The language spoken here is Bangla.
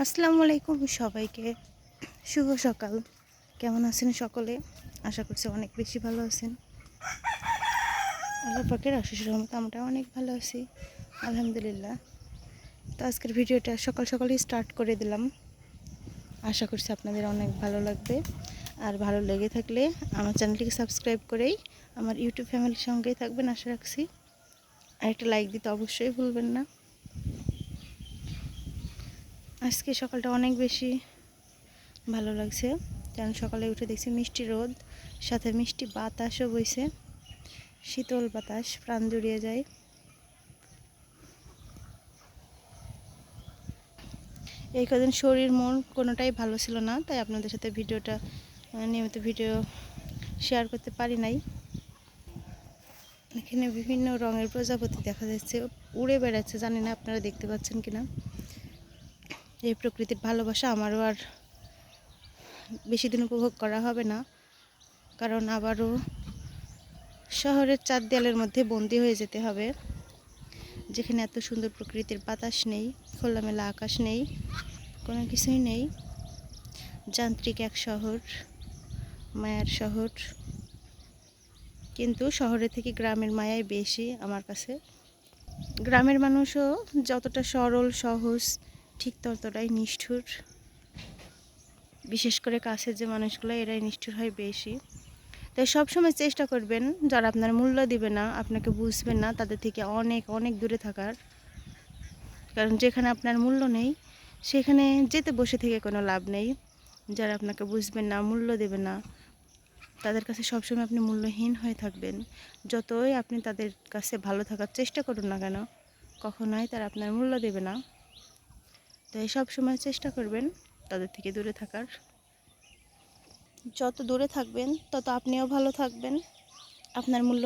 আসসালামু আলাইকুম সবাইকে। শুভ সকাল। কেমন আছেন সকলে? আশা করছি অনেক বেশি ভালো আছেন। আল্লাহ পাকের আশিস রহমত আমরা অনেক ভালো আছি, আলহামদুলিল্লাহ। তো আজকের ভিডিওটা সকাল সকালই স্টার্ট করে দিলাম। আশা করছি আপনাদের অনেক ভালো লাগবে। আর ভালো লেগে থাকলে আমার চ্যানেলটিকে সাবস্ক্রাইব করেই আমার ইউটিউব ফ্যামিলির সঙ্গেই থাকবেন, আশা রাখছি। আর একটা লাইক দিতে অবশ্যই ভুলবেন না। আজকে সকালটা অনেক বেশি ভালো লাগছে। কারণ সকালে উঠে দেখছি মিষ্টি রোদ, সাথে মিষ্টি বাতাসও বইছে। শীতল বাতাস, প্রাণ জুড়িয়ে যায়। এই কদিন শরীর মন কোনোটাই ভালো ছিল না, তাই আপনাদের সাথে ভিডিওটা নিয়মিত ভিডিও শেয়ার করতে পারি নাই। এখানে বিভিন্ন রঙের প্রজাপতি দেখা যাচ্ছে, উড়ে বেড়াচ্ছে, জানি না আপনারা দেখতে পাচ্ছেন কিনা। এই প্রকৃতির ভালোবাসা আমারও আর বেশি দিন উপভোগ করা হবে না। কারণ আবারও শহরের চার দেয়ালের মধ্যে বন্দি হয়ে যেতে হবে। যেখানে এত সুন্দর প্রকৃতির বাতাস নেই, খোলামেলা আকাশ নেই, কোনো কিছুই নেই। যান্ত্রিক এক শহর, মায়ার শহর। কিন্তু শহরের থেকে গ্রামের মায়াই বেশি আমার কাছে। গ্রামের মানুষও যতটা সরল, সহজ ঠিক ততটাই নিষ্ঠুর। বিশেষ করে কাছের যে মানুষগুলো, এরাই নিষ্ঠুর হয় বেশি। তাই সবসময় চেষ্টা করবেন, যারা আপনার মূল্য দিবে না, আপনাকে বুঝবেন না, তাদের থেকে অনেক অনেক দূরে থাকার। কারণ যেখানে আপনার মূল্য নেই, সেখানে যেতে বসে থেকে কোনো লাভ নেই। যারা আপনাকে বুঝবেন না, মূল্য দেবে না, তাদের কাছে সবসময় আপনি মূল্যহীন হয়ে থাকবেন। যতই আপনি তাদের কাছে ভালো থাকার চেষ্টা করুন না কেন, কখনোই তারা আপনার মূল্য দেবে না। তাই সব সময় চেষ্টা করবেন তাদের থেকে দূরে থাকার। যত দূরে থাকবেন, তত আপনিও ভালো থাকবেন। আপনার মূল্য